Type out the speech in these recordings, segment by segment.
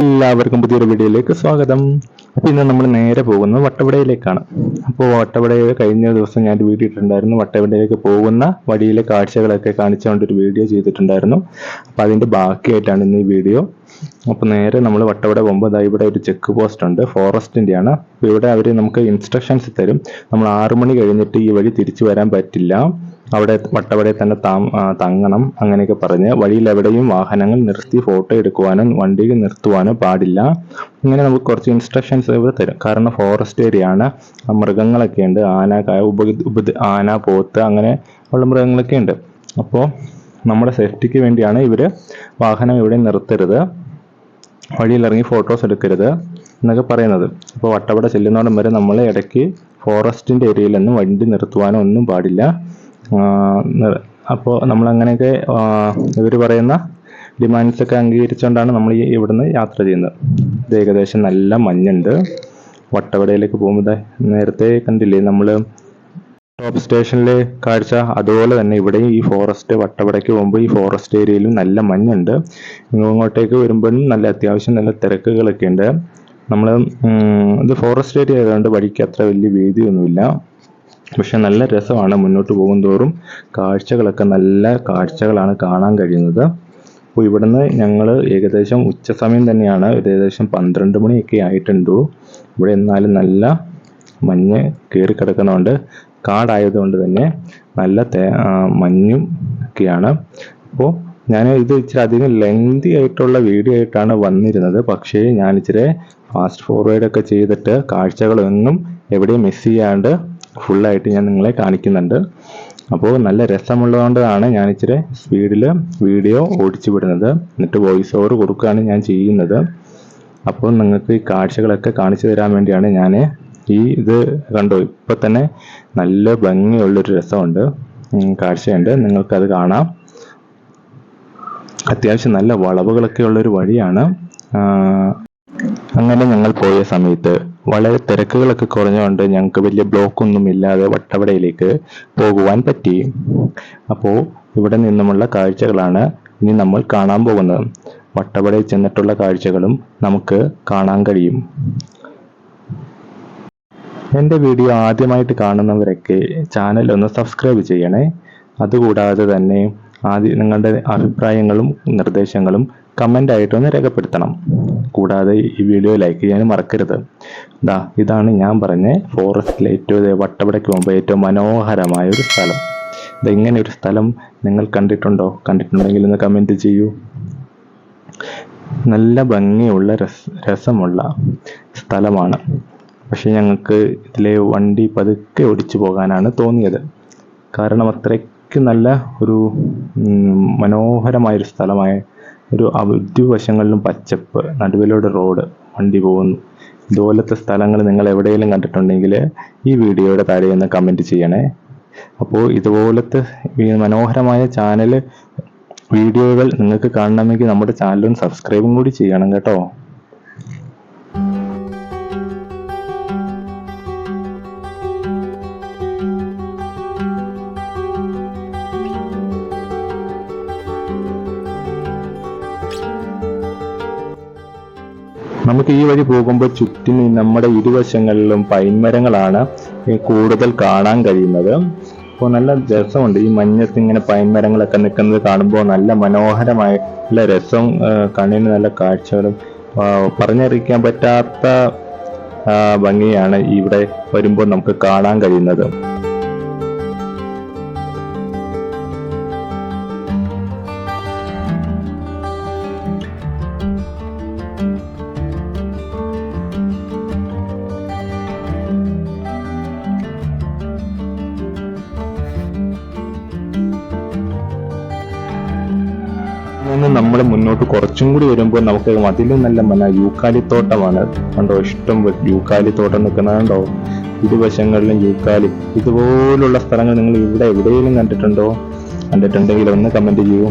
എല്ലാവർക്കും പുതിയൊരു വീഡിയോയിലേക്ക് സ്വാഗതം. അപ്പോൾ ഇന്ന് നമ്മൾ നേരെ പോകുന്നത് വട്ടവടയിലേക്കാണ്. അപ്പോൾ വട്ടവടയിൽ കഴിഞ്ഞ ദിവസം ഞാൻ വീഡിയോ ഇട്ടിട്ടുണ്ടായിരുന്നു. വട്ടവടയിലേക്ക് പോകുന്ന വഴിയിലെ കാഴ്ചകളൊക്കെ കാണിച്ചുകൊണ്ട് ഒരു വീഡിയോ ചെയ്തിട്ടുണ്ടായിരുന്നു. അപ്പോൾ അതിന്റെ ബാക്കിയായിട്ടാണ് ഇന്ന് ഈ വീഡിയോ. അപ്പോൾ നേരെ നമ്മൾ വട്ടവട പോകുമ്പോൾ അതായത് ഇവിടെ ഒരു ചെക്ക് പോസ്റ്റ് ഉണ്ട്. ഫോറസ്റ്റിന്റെയാണ് അപ്പോൾ ഇവിടെ അവർ നമുക്ക് ഇൻസ്ട്രക്ഷൻസ് തരും. നമ്മൾ ആറു മണി കഴിഞ്ഞിട്ട് ഈ വഴി തിരിച്ചു വരാൻ പറ്റില്ല. അവിടെ വട്ടവടയിൽ തന്നെ താം തങ്ങണം അങ്ങനെയൊക്കെ പറഞ്ഞ് വഴിയിൽ എവിടെയും വാഹനങ്ങൾ നിർത്തി ഫോട്ടോ എടുക്കുവാനോ വണ്ടിയിൽ നിർത്തുവാനോ പാടില്ല. ഇങ്ങനെ നമുക്ക് കുറച്ച് ഇൻസ്ട്രക്ഷൻസ് ഇവിടെ തരും. കാരണം ഫോറസ്റ്റ് ഏരിയ ആണ്. മൃഗങ്ങളൊക്കെ ഉണ്ട്. ആന ഉപ ഉപ ആന പോത്ത് അങ്ങനെ ഉള്ള മൃഗങ്ങളൊക്കെ ഉണ്ട്. അപ്പോൾ നമ്മുടെ സേഫ്റ്റിക്ക് വേണ്ടിയാണ് ഇവർ വാഹനം ഇവിടെ നിർത്തരുത്. വഴിയിലിറങ്ങി ഫോട്ടോസ് എടുക്കരുത് എന്നൊക്കെ പറയുന്നത്. അപ്പോൾ വട്ടവട ചെല്ലുന്നോടം വരെ നമ്മൾ ഇടയ്ക്ക് ഫോറസ്റ്റിന്റെ ഏരിയയിലൊന്നും വണ്ടി നിർത്തുവാനോ ഒന്നും പാടില്ല. അപ്പോൾ നമ്മൾ അങ്ങനെയൊക്കെ ഇവർ പറയുന്ന ഡിമാൻഡ്സ് ഒക്കെ അംഗീകരിച്ചുകൊണ്ടാണ് നമ്മൾ ഈ ഇവിടുന്ന് യാത്ര ചെയ്യുന്നത്. ഇത് ഏകദേശം നല്ല മഞ്ഞുണ്ട്. വട്ടവടയിലേക്ക് പോകുമ്പോൾ നേരത്തെ കണ്ടില്ലേ നമ്മൾ ടോപ്പ് സ്റ്റേഷനിലെ കാഴ്ച അതുപോലെ തന്നെ ഇവിടെ ഈ ഫോറസ്റ്റ് വട്ടവടയ്ക്ക് പോകുമ്പോൾ ഈ ഫോറസ്റ്റ് ഏരിയയിലും നല്ല മഞ്ഞുണ്ട്. ഇങ്ങോട്ടേക്ക് വരുമ്പോഴും നല്ല അത്യാവശ്യം നല്ല തിരക്കുകളൊക്കെ ഉണ്ട് നമ്മൾ ഇത് ഫോറസ്റ്റ് ഏരിയ ആയതുകൊണ്ട് വഴിക്ക് അത്ര വലിയ വീതിയൊന്നുമില്ല. പക്ഷെ നല്ല രസമാണ് മുന്നോട്ട് പോകും തോറും കാഴ്ചകളൊക്കെ നല്ല കാഴ്ചകളാണ് കാണാൻ കഴിയുന്നത്. അപ്പോൾ ഇവിടുന്ന് ഞങ്ങൾ ഏകദേശം ഉച്ച സമയം തന്നെയാണ്. ഏകദേശം പന്ത്രണ്ട് മണിയൊക്കെ ആയിട്ടുണ്ട്. ഇവിടെ എന്നാലും നല്ല മഞ്ഞ് കയറി കിടക്കുന്നതുകൊണ്ട് കാടായതുകൊണ്ട് തന്നെ നല്ല മഞ്ഞും ഒക്കെയാണ്. അപ്പോൾ ഞാൻ ഇത് ഇച്ചിരി അധികം ലെങ്തി ആയിട്ടുള്ള വീഡിയോ ആയിട്ടാണ് വന്നിരുന്നത്. പക്ഷേ ഞാൻ ഇച്ചിരി ഫാസ്റ്റ് ഫോർവേഡ് ഒക്കെ ചെയ്തിട്ട് കാഴ്ചകളൊന്നും എവിടെയും മിസ് ചെയ്യാണ്ട് ഫുള്ളായിട്ട് ഞാൻ നിങ്ങളെ കാണിക്കുന്നുണ്ട്. അപ്പോൾ നല്ല രസമുള്ളതുകൊണ്ടാണ് ഞാൻ ഇച്ചിരി സ്പീഡിൽ വീഡിയോ ഓടിച്ചു വിടുന്നത് എന്നിട്ട് വോയിസ് ഓവർ കൊടുക്കുകയാണ് ഞാൻ ചെയ്യുന്നത്. അപ്പോൾ നിങ്ങൾക്ക് ഈ കാഴ്ചകളൊക്കെ കാണിച്ചു തരാൻ വേണ്ടിയാണ് ഞാൻ ഈ ഇത് കണ്ടോ? ഇപ്പം തന്നെ നല്ല ഭംഗിയുള്ളൊരു രസമുണ്ട്. കാഴ്ചയുണ്ട്. നിങ്ങൾക്കത് കാണാം. അത്യാവശ്യം നല്ല വളവുകളൊക്കെ ഉള്ളൊരു വഴിയാണ്. അങ്ങനെ ഞങ്ങൾ പോയ സമയത്ത് വളരെ തിരക്കുകളൊക്കെ കുറഞ്ഞുകൊണ്ട് ഞങ്ങൾക്ക് വലിയ ബ്ലോക്കൊന്നും ഇല്ലാതെ വട്ടവടയിലേക്ക് പോകുവാൻ പറ്റി. അപ്പോൾ ഇവിടെ നിന്നുമുള്ള കാഴ്ചകളാണ് ഇനി നമ്മൾ കാണാൻ പോകുന്നത്. വട്ടവടയിൽ ചെന്നിട്ടുള്ള കാഴ്ചകളും നമുക്ക് കാണാൻ കഴിയും. എന്റെ വീഡിയോ ആദ്യമായിട്ട് കാണുന്നവരൊക്കെ ചാനൽ ഒന്ന് സബ്സ്ക്രൈബ് ചെയ്യണേ. അതുകൂടാതെ തന്നെ ആദ്യം നിങ്ങളുടെ അഭിപ്രായങ്ങളും നിർദ്ദേശങ്ങളും കമന്റ് ആയിട്ടൊന്ന് രേഖപ്പെടുത്തണം. കൂടാതെ ഈ വീഡിയോ ലൈക്ക് ചെയ്യാനും മറക്കരുത്. ദാ ഇതാണ് ഞാൻ പറഞ്ഞ ഫോറസ്റ്റിലെ ഏറ്റവും വട്ടവടയ്ക്ക് മുമ്പ് ഏറ്റവും മനോഹരമായ ഒരു സ്ഥലം. ഇതെങ്ങനെ ഒരു സ്ഥലം നിങ്ങൾ കണ്ടിട്ടുണ്ടോ? കണ്ടിട്ടുണ്ടെങ്കിൽ ഒന്ന് കമന്റ് ചെയ്യൂ. നല്ല ഭംഗിയുള്ള രസ രസമുള്ള സ്ഥലമാണ്. പക്ഷെ ഞങ്ങൾക്ക് ഇതിലെ വണ്ടി പതുക്കെ ഓടിച്ചു പോകാനാണ് തോന്നിയത്. കാരണം അത്രയ്ക്ക് നല്ല ഒരു മനോഹരമായൊരു സ്ഥലമായ ഒരു ഇരുവശങ്ങളിലും പച്ചപ്പ് നടുവിലൂടെ റോഡ് വണ്ടി പോകുന്നു. ഇതുപോലത്തെ സ്ഥലങ്ങൾ നിങ്ങൾ എവിടെയെങ്കിലും കണ്ടിട്ടുണ്ടെങ്കിൽ ഈ വീഡിയോയുടെ താഴെ ഒന്ന് കമന്റ് ചെയ്യണേ. അപ്പോൾ ഇതുപോലത്തെ മനോഹരമായ ചാനൽ വീഡിയോകൾ നിങ്ങൾക്ക് കാണണമെങ്കിൽ നമ്മുടെ ചാനലും സബ്സ്ക്രൈബും കൂടി ചെയ്യണം കേട്ടോ. നമുക്ക് ഈ വഴി പോകുമ്പോൾ ചുറ്റും നമ്മുടെ ഇരുവശങ്ങളിലും പൈൻമരങ്ങളാണ് മരങ്ങളാണ് കൂടുതൽ കാണാൻ കഴിയുന്നത്. അപ്പോൾ നല്ല രസമുണ്ട്. ഈ മഞ്ഞത്ത് ഇങ്ങനെ പൈൻമരങ്ങളൊക്കെ നിൽക്കുന്നത് കാണുമ്പോൾ നല്ല മനോഹരമായ നല്ല രസം കണ്ണിന് നല്ല കാഴ്ചകളും പറഞ്ഞറിയിക്കാൻ പറ്റാത്ത ഭംഗിയാണ് ഇവിടെ വരുമ്പോൾ നമുക്ക് കാണാൻ കഴിയുന്നത്. മുന്നോട്ട് കുറച്ചും കൂടി വരുമ്പോൾ നമുക്ക് അതിലും നല്ല മന യൂക്കാലിത്തോട്ടമാണ്. കണ്ടോ? ഇഷ്ടം യൂക്കാലി യൂക്കാലിത്തോട്ടം നിൽക്കുന്നതുണ്ടോ ഇരുവശങ്ങളിലും യൂക്കാലി. ഇതുപോലുള്ള സ്ഥലങ്ങൾ നിങ്ങൾ ഇവിടെ എവിടെയെങ്കിലും കണ്ടിട്ടുണ്ടോ? കണ്ടിട്ടുണ്ടെങ്കിൽ ഒന്ന് കമന്റ് ചെയ്യൂ.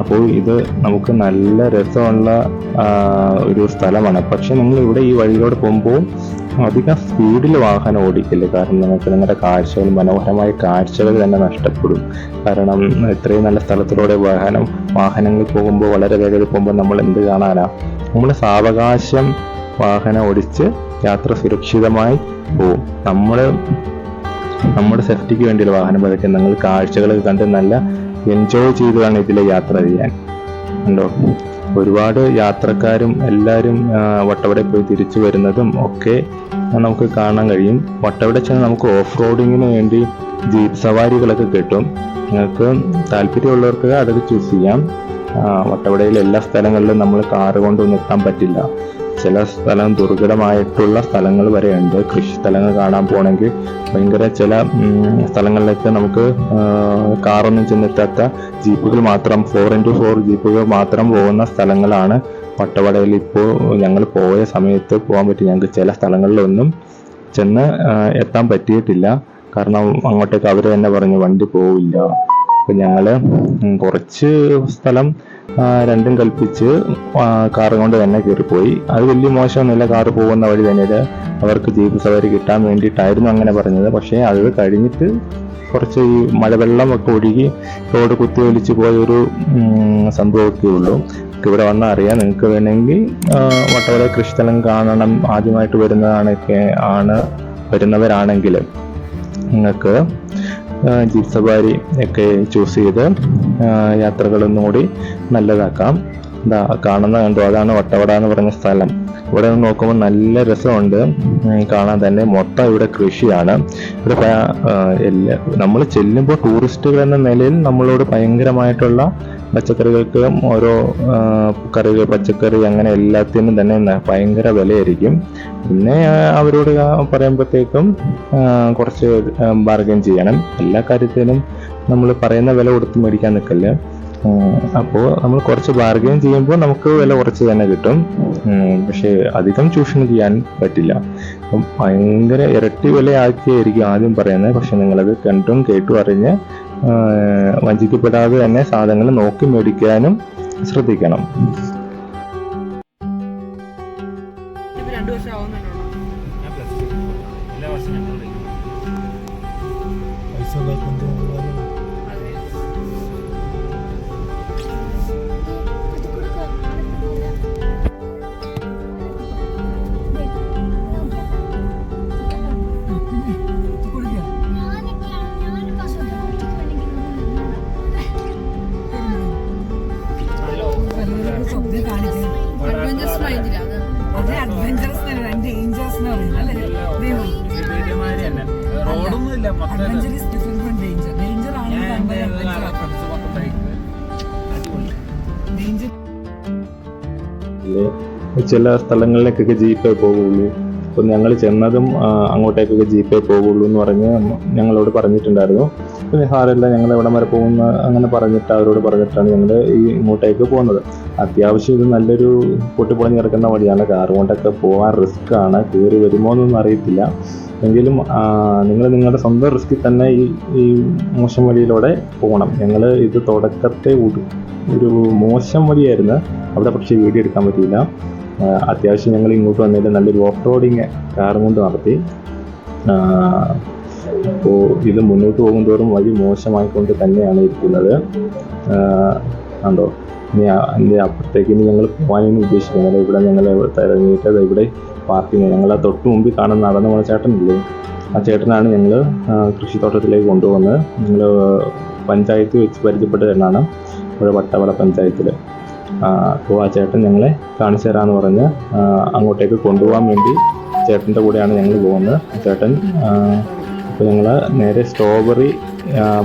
അപ്പോൾ ഇത് നമുക്ക് നല്ല രസമുള്ള ഒരു സ്ഥലമാണ്. പക്ഷെ നിങ്ങൾ ഇവിടെ ഈ വഴിയിലൂടെ പോകുമ്പോൾ അധികം സ്പീഡിൽ വാഹനം ഓടിക്കില്ല? കാരണം നിങ്ങൾക്ക് നിങ്ങളുടെ കാഴ്ചകൾ മനോഹരമായ കാഴ്ചകൾ തന്നെ നഷ്ടപ്പെടും. കാരണം ഇത്രയും നല്ല സ്ഥലത്തിലൂടെ വാഹനം വാഹനങ്ങൾ പോകുമ്പോൾ വളരെ വേഗത്തിൽ പോകുമ്പോൾ നമ്മൾ എന്ത് കാണാനാ? നമ്മൾ സാവകാശം വാഹനം ഓടിച്ച് യാത്ര സുരക്ഷിതമായി പോവും. നമ്മൾ നമ്മുടെ സേഫ്റ്റിക്ക് വേണ്ടിയുള്ള വാഹനം പതുക്കെ നിങ്ങൾ കാഴ്ചകൾ കണ്ട് നല്ല എൻജോയ് ചെയ്ത് വേണം ഇതിലെ യാത്ര ചെയ്യാൻ. ഉണ്ടോ ഒരുപാട് യാത്രക്കാരും എല്ലാവരും വട്ടവിടെ പോയി തിരിച്ചു വരുന്നതും ഒക്കെ നമുക്ക് കാണാൻ കഴിയും. വട്ടവട ചെന്ന് നമുക്ക് ഓഫ് റോഡിങ്ങിന് വേണ്ടി ജീപ്പ് സവാരികളൊക്കെ കിട്ടും. നിങ്ങൾക്ക് താല്പര്യമുള്ളവർക്ക് അതൊക്കെ ചൂസ് ചെയ്യാം. ആ, എല്ലാ സ്ഥലങ്ങളിലും നമ്മൾ കാറ് കൊണ്ടൊന്നും നിർത്താൻ പറ്റില്ല. ചില സ്ഥലം ദുർഘടമായിട്ടുള്ള സ്ഥലങ്ങൾ വരെ ഉണ്ട് കൃഷി സ്ഥലങ്ങൾ കാണാൻ പോകണമെങ്കിൽ ഭയങ്കര ചില സ്ഥലങ്ങളിലൊക്കെ നമുക്ക് കാറൊന്നും ചെന്നെത്താത്ത ജീപ്പുകൾ മാത്രം ഫോർ ഇന്റു ഫോർ ജീപ്പുകൾ മാത്രം പോകുന്ന സ്ഥലങ്ങളാണ് പട്ടവടയിൽ ഇപ്പോൾ ഞങ്ങൾ പോയ സമയത്ത് പോകാൻ പറ്റി. ഞങ്ങൾക്ക് ചില സ്ഥലങ്ങളിലൊന്നും ചെന്ന് എത്താൻ പറ്റിയിട്ടില്ല. കാരണം അങ്ങോട്ടേക്ക് അവർ തന്നെ പറഞ്ഞു വണ്ടി പോവില്ല. അപ്പം ഞങ്ങൾ കുറച്ച് സ്ഥലം രണ്ടും കൽപ്പിച്ച് കാറ് കൊണ്ട് തന്നെ കയറിപ്പോയി. അത് വലിയ മോശമൊന്നുമില്ല. കാറ് പോകുന്ന വഴി തന്നെ അവർക്ക് ജീപ്പ് സവാരി കിട്ടാൻ വേണ്ടിയിട്ടായിരുന്നു അങ്ങനെ പറഞ്ഞത്. പക്ഷേ അത് കഴിഞ്ഞിട്ട് കുറച്ച് ഈ മഴവെള്ളമൊക്കെ ഒഴുകി റോഡ് കുത്തി ഒലിച്ച് പോയൊരു സംഭവമൊക്കെ ഉള്ളൂ. ഇവിടെ വന്നാൽ അറിയാം. നിങ്ങൾക്ക് വേണമെങ്കിൽ വട്ടവട കൃഷിസ്ഥലം കാണണം. ആദ്യമായിട്ട് വരുന്നതാണൊക്കെ ആണ് വരുന്നവരാണെങ്കിൽ നിങ്ങൾക്ക് ജീപ്പ് സവാരി ഒക്കെ ചൂസ് ചെയ്ത് ആ, യാത്രകളൊന്നും കൂടി നല്ലതാക്കാം. ഇതാ കാണുന്ന കണ്ടു? അതാണ് വട്ടവട എന്ന് പറഞ്ഞ സ്ഥലം. ഇവിടെ നോക്കുമ്പോൾ നല്ല രസമുണ്ട്. കാണാൻ തന്നെ മൊത്തം ഇവിടെ കൃഷിയാണ്. ഇവിടെ നമ്മൾ ചെല്ലുമ്പോൾ ടൂറിസ്റ്റുകൾ എന്ന നിലയിൽ നമ്മളോട് ഭയങ്കരമായിട്ടുള്ള പച്ചക്കറികൾക്കും ഓരോ കറികൾ പച്ചക്കറി അങ്ങനെ എല്ലാത്തിനും തന്നെ ഭയങ്കര വിലയായിരിക്കും. പിന്നെ അവരോട് പറയുമ്പോഴത്തേക്കും കുറച്ച് ബാർഗൈൻ ചെയ്യണം. എല്ലാ കാര്യത്തിനും നമ്മൾ പറയുന്ന വില കൊടുത്ത് മേടിക്കാൻ നിൽക്കല്ലേ? അപ്പോൾ നമ്മൾ കുറച്ച് ബാർഗൈൻ ചെയ്യുമ്പോൾ നമുക്ക് വില കുറച്ച് തന്നെ കിട്ടും. പക്ഷേ അധികം ചൂഷണം ചെയ്യാൻ പറ്റില്ല. അപ്പം ഭയങ്കര ഇരട്ടി വിലയാക്കിയായിരിക്കും ആദ്യം പറയുന്നത്. പക്ഷെ നിങ്ങളത് കണ്ടും കേട്ടും അറിഞ്ഞ് വഞ്ചിക്കപ്പെടാതെ തന്നെ സാധനങ്ങൾ നോക്കി മേടിക്കാനും ശ്രദ്ധിക്കണം. രണ്ടു വർഷം അഡ്വഞ്ചറസ് മൈൻഡില്ല അത് അഡ്വഞ്ചറസ് ഡേഞ്ചറസ് എന്ന് പറയുന്നത് അല്ലേ? ഇതേമാതിരി തന്നെ റോഡൊന്നും ഇല്ല മൊത്തം adventure is different from danger danger ആണ് ഡേഞ്ചർ? ചില സ്ഥലങ്ങളിലേക്കൊക്കെ ജീപ്പേ പോകുള്ളൂ അപ്പൊ ഞങ്ങൾ ചെന്നതും അങ്ങോട്ടേക്കൊക്കെ ജീപ്പേ പോകുള്ളൂ എന്ന് പറഞ്ഞ് ഞങ്ങളോട് പറഞ്ഞിട്ടുണ്ടായിരുന്നു. പിന്നെ സാരമില്ല ഞങ്ങൾ എവിടം വരെ പോകുന്ന അങ്ങനെ പറഞ്ഞിട്ട് അവരോട് പറഞ്ഞിട്ടാണ് ഞങ്ങൾ ഈ ഇങ്ങോട്ടേക്ക് പോകുന്നത്. അത്യാവശ്യം ഇത് നല്ലൊരു പൊട്ടിപ്പൊളിഞ്ഞ് കിടക്കുന്ന വഴിയാണ്. കാർ കൊണ്ടൊക്കെ പോകാൻ റിസ്ക് ആണ്. കയറി വരുമോ എന്നൊന്നും അറിയത്തില്ല. എങ്കിലും നിങ്ങൾ നിങ്ങളുടെ സ്വന്തം റിസ്കിൽ തന്നെ ഈ ഈ മോശം വഴിയിലൂടെ പോകണം. ഞങ്ങൾ ഇത് തുടക്കത്തെ ഒരു മോശം വഴിയായിരുന്നു. അവിടെ പക്ഷേ വീഡിയോ എടുക്കാൻ പറ്റിയില്ല. അത്യാവശ്യം ഞങ്ങൾ ഇങ്ങോട്ട് വന്നതിൽ നല്ലൊരു ഓഫ് റോഡിങ് കാറും കൊണ്ട് നടത്തി. അപ്പോൾ ഇത് മുന്നോട്ട് പോകുന്തോറും വഴി മോശമായിക്കൊണ്ട് തന്നെയാണ് ഇരിക്കുന്നത്. കണ്ടോ? ഇനി അതിന്റെ അപ്പുറത്തേക്ക് ഇനി ഞങ്ങൾ പോകാനും ഉദ്ദേശിക്കുന്നത്. ഇവിടെ ഞങ്ങൾ തിരഞ്ഞിട്ട് ഇവിടെ പാർക്കിങ്. ഞങ്ങൾ ആ തൊട്ട് മുമ്പിൽ കാണുന്ന നടന്നു പോണ ചേട്ടനില്ലേ? ആ ചേട്ടനാണ് ഞങ്ങൾ കൃഷിത്തോട്ടത്തിലേക്ക് കൊണ്ടുപോകുന്നത്. ഞങ്ങൾ പഞ്ചായത്ത് വെച്ച് പരിചയപ്പെട്ട ചേട്ടനാണ് ഇവിടെ വട്ടവട പഞ്ചായത്തിൽ അപ്പോൾ ആ ചേട്ടൻ ഞങ്ങളെ കാണിച്ചു തരാമെന്ന് പറഞ്ഞ് അങ്ങോട്ടേക്ക് കൊണ്ടുപോകാൻ വേണ്ടി ചേട്ടന്റെ കൂടെയാണ് ഞങ്ങൾ പോകുന്നത്. ചേട്ടൻ അപ്പോൾ ഞങ്ങൾ നേരെ സ്ട്രോബെറി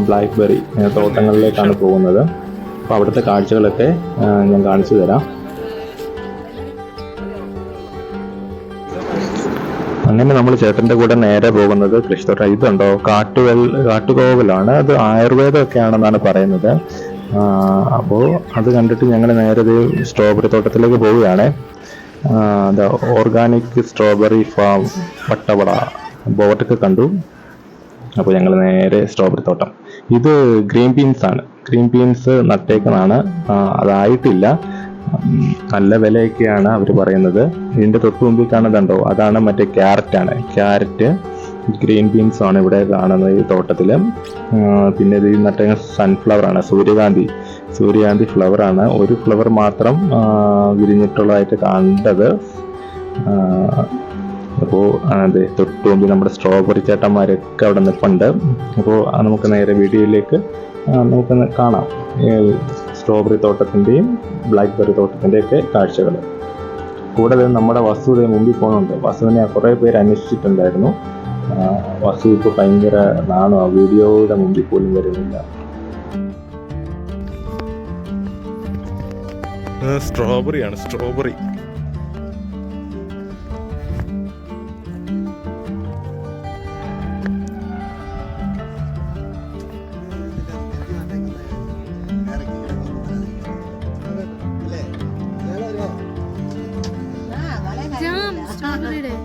ബ്ലാക്ക് ബെറി തോട്ടങ്ങളിലേക്കാണ് പോകുന്നത്. അപ്പോൾ അവിടുത്തെ കാഴ്ചകളൊക്കെ ഞാൻ കാണിച്ചു തരാം. അങ്ങനെ നമ്മൾ ചേട്ടന്റെ കൂടെ നേരെ പോകുന്നത് കൃഷിത്തോട്ടം ഇതുണ്ടോ? കാട്ടുവെൽ കാട്ടുകോവലാണ്. അത് ആയുർവേദമൊക്കെ ആണെന്നാണ് പറയുന്നത് അപ്പോൾ അത് കണ്ടിട്ട് ഞങ്ങൾ നേരെ ഒരു സ്ട്രോബെറി തോട്ടത്തിലേക്ക് പോവുകയാണ്. ഓർഗാനിക് സ്ട്രോബെറി ഫാം വട്ടവട ബോട്ടൊക്കെ കണ്ടു. അപ്പോൾ ഞങ്ങൾ നേരെ സ്ട്രോബെറി തോട്ടം. ഇത് ഗ്രീൻ ബീൻസ് ആണ്. ഗ്രീൻ ബീൻസ് നട്ടേക്കുന്നതാണ്. അതായിട്ടില്ല. നല്ല വിലയൊക്കെയാണ് അവർ പറയുന്നത്. ഇതിന്റെ തൊട്ട് മുമ്പിൽ കാണുന്നുണ്ടോ? അതാണ് മറ്റേ ക്യാരറ്റാണ് ക്യാരറ്റ് ഗ്രീൻ ബീൻസ് ആണ് ഇവിടെ കാണുന്നത് ഈ തോട്ടത്തിൽ പിന്നെ ഇത് നട്ട സൺഫ്ലവർ ആണ്. സൂര്യകാന്തി. സൂര്യകാന്തി ഫ്ലവർ ആണ്. ഒരു ഫ്ലവർ മാത്രം വിരിഞ്ഞിട്ടുള്ളതായിട്ട് കണ്ടത്. അപ്പോൾ അത് തൊട്ട് നമ്മുടെ സ്ട്രോബെറി ചേട്ടന്മാരൊക്കെ അവിടെ നിൽപ്പുണ്ട് അപ്പോൾ നമുക്ക് നേരെ വീഡിയോയിലേക്ക് നമുക്കൊന്ന് കാണാം. സ്ട്രോബെറി തോട്ടത്തിന്റെയും ബ്ലാക്ക്ബെറി തോട്ടത്തിന്റെയൊക്കെ കാഴ്ചകൾ. കൂടാതെ നമ്മുടെ വസുവിനെ മുമ്പിൽ പോകുന്നുണ്ട്. വസുവിനെ കുറേ പേര് അന്വേഷിച്ചിട്ടുണ്ടായിരുന്നു. വസു ഇപ്പോൾ ഭയങ്കര നാണോ. വീഡിയോയുടെ മുമ്പിൽ പോലും വരുന്നില്ല. സ്ട്രോബെറിയാണ് സ്ട്രോബെറി ജാം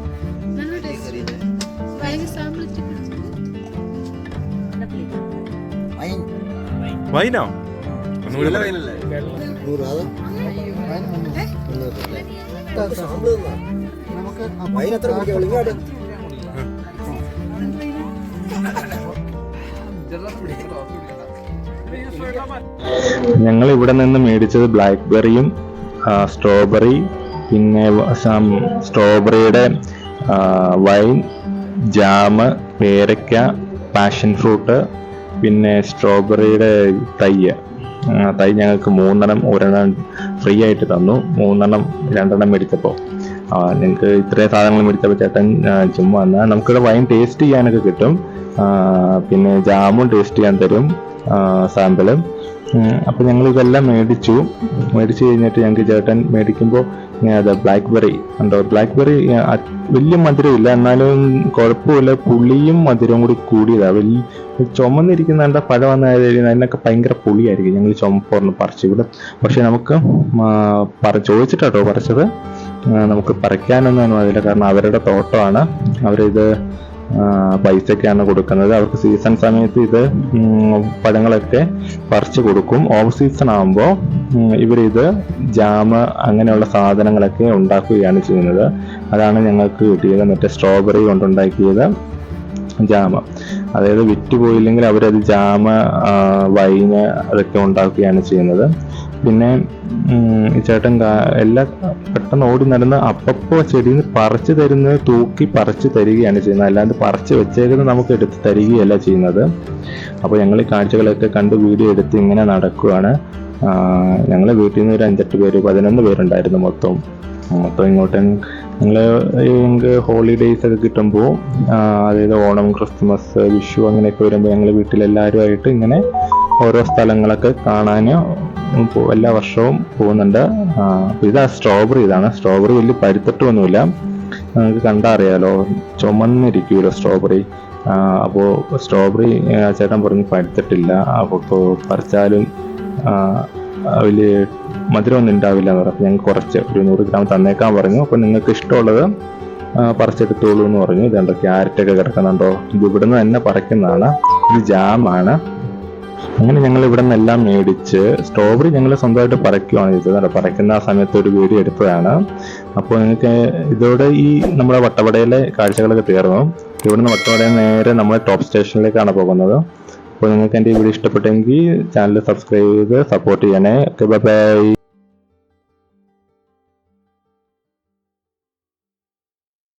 നല്ല ടേസ്റ്റ് ഭയങ്കര വൈനോ. ഞങ്ങൾ ഇവിടെ നിന്ന് മേടിച്ചത് ബ്ലാക്ക്ബെറിയും സ്ട്രോബെറി പിന്നെ സ്ട്രോബെറിയുടെ വൈൻ ജാമ് പേരയ്ക്ക പാഷൻ ഫ്രൂട്ട് പിന്നെ സ്ട്രോബെറിയുടെ തൈ. തൈ ഞങ്ങൾക്ക് മൂന്നെണ്ണം ഒരെണ്ണം ഫ്രീ ആയിട്ട് തന്നു. മൂന്നെണ്ണം രണ്ടെണ്ണം മേടിച്ചപ്പോൾ നിങ്ങൾക്ക് ഇത്രയും സാധനങ്ങൾ മേടിച്ചപ്പോൾ ചേട്ടൻ ചുമ്മാ എന്നാൽ നമുക്കിവിടെ വൈൻ ടേസ്റ്റ് ചെയ്യാനൊക്കെ കിട്ടും. പിന്നെ ജാമും ടേസ്റ്റ് ചെയ്യാൻ തരും. സാമ്പിളും അപ്പോൾ ഞങ്ങൾ ഇതെല്ലാം മേടിച്ചു. മേടിച്ച് കഴിഞ്ഞിട്ട് ഞങ്ങൾക്ക് ചേട്ടൻ മേടിക്കുമ്പോൾ അത് ബ്ലാക്ക്ബെറി ഉണ്ടോ ബ്ലാക്ക്ബെറി വലിയ മധുരമില്ല. എന്നാലും കുഴപ്പമില്ല. പുളിയും മധുരവും കൂടി കൂടിയതാണ് വലിയ ചുമന്നിരിക്കുന്ന കണ്ട പഴം വന്നു കഴിഞ്ഞാൽ അതിനൊക്കെ ഭയങ്കര പുളിയായിരിക്കും. ഞങ്ങൾ ചുമപ്പൊന്ന് പറിച്ചു. ഇവിടെ പക്ഷെ നമുക്ക് പറ ചോദിച്ചിട്ടാട്ടോ പറിച്ചത്. നമുക്ക് പറിക്കാനൊന്നും അതില്ല. കാരണം അവരുടെ തോട്ടമാണ്. അവരിത് പൈസയ്ക്കാണ് കൊടുക്കുന്നത്. അവർക്ക് സീസൺ സമയത്ത് ഇത് പഴങ്ങളൊക്കെ പറിച്ചു കൊടുക്കും. ഓഫ് സീസൺ ആകുമ്പോൾ ഇവരിത് ജാമ് അങ്ങനെയുള്ള സാധനങ്ങളൊക്കെ ഉണ്ടാക്കുകയാണ് ചെയ്യുന്നത്. അതാണ് ഞങ്ങൾക്ക് കിട്ടിയത് മറ്റേ സ്ട്രോബെറി കൊണ്ടുണ്ടാക്കിയത് ജാമ് അതായത് വിറ്റ് പോയില്ലെങ്കിൽ അവരത് ജാമ് വൈന് അതൊക്കെ ഉണ്ടാക്കുകയാണ് ചെയ്യുന്നത്. പിന്നെ ഈ ചേട്ടൻ എല്ലാ പെട്ടെന്ന് ഓടി നടന്ന് അപ്പപ്പോ ചെടിയിൽ നിന്ന് പറിച്ചു തരുന്നത് തൂക്കി പറിച്ചു തരികയാണ് ചെയ്യുന്നത്. അല്ലാണ്ട് പറിച്ച് വെച്ചേക്കുന്നത് നമുക്ക് എടുത്ത് തരികയല്ല ചെയ്യുന്നത്. അപ്പോൾ ഞങ്ങൾ ഈ കാഴ്ചകളൊക്കെ കണ്ട് വീഡിയോ എടുത്ത് ഇങ്ങനെ നടക്കുകയാണ് ഞങ്ങൾ വീട്ടിൽ നിന്ന് ഒരു അഞ്ചെട്ട് പേര് പതിനൊന്ന് പേരുണ്ടായിരുന്നു മൊത്തം. മൊത്തം ഇങ്ങോട്ട് ഞങ്ങൾ ഞങ്ങൾക്ക് ഹോളിഡേയ്സ് ഒക്കെ കിട്ടുമ്പോൾ അതായത് ഓണം ക്രിസ്മസ് വിഷു അങ്ങനെയൊക്കെ വരുമ്പോൾ ഞങ്ങൾ വീട്ടിലെല്ലാവരുമായിട്ട് ഇങ്ങനെ ഓരോ സ്ഥലങ്ങളൊക്കെ കാണാൻ പോ- എല്ലാ വർഷവും പോകുന്നുണ്ട്. ഇതാ സ്ട്രോബെറി ഇതാണ്. സ്ട്രോബെറി വലിയ പരുത്തിട്ടൊന്നുമില്ല. നിങ്ങൾക്ക് കണ്ടറിയാലോ ചുമന്നിരിക്കുമല്ലോ സ്ട്രോബെറി അപ്പോൾ സ്ട്രോബെറി ചേട്ടൻ പറഞ്ഞ് പഴുത്തിട്ടില്ല അപ്പോൾ പറിച്ചാലും വലിയ മധുരമൊന്നും ഉണ്ടാവില്ല എന്ന് പറഞ്ഞു. ഞങ്ങൾ കുറച്ച് ഒരു നൂറ് ഗ്രാം തന്നേക്കാൻ പറഞ്ഞു. അപ്പോൾ നിങ്ങൾക്ക് ഇഷ്ടമുള്ളത് പറിച്ചെടുത്തോളൂ എന്ന് പറഞ്ഞു. ഇതുണ്ടോ ക്യാരറ്റൊക്കെ കിടക്കുന്നുണ്ടോ? ഇത് ഇവിടുന്ന് തന്നെ പറിക്കുന്നതാണ്. ഇത് ജാമാണ് അങ്ങനെ ഞങ്ങൾ ഇവിടെ നിന്നെല്ലാം മേടിച്ച് സ്ട്രോബെറി ഞങ്ങൾ സ്വന്തമായിട്ട് പറയ്ക്കുവാണ് ചെയ്തത് അല്ല പറിക്കുന്ന ആ സമയത്ത് ഒരു വീഡിയോ എടുത്തതാണ്. അപ്പോൾ നിങ്ങൾക്ക് ഇതോടെ ഈ നമ്മുടെ വട്ടവടയിലെ കാഴ്ചകളൊക്കെ തീർന്നു. ഇവിടുന്ന് വട്ടവടയിൽ നേരെ നമ്മൾ ടോപ്പ് സ്റ്റേഷനിലേക്കാണ് പോകുന്നത്. അപ്പോൾ നിങ്ങൾക്ക് എന്റെ ഈ വീഡിയോ ഇഷ്ടപ്പെട്ടെങ്കിൽ ചാനൽ സബ്സ്ക്രൈബ് ചെയ്ത് സപ്പോർട്ട് ചെയ്യണേ. Okay bye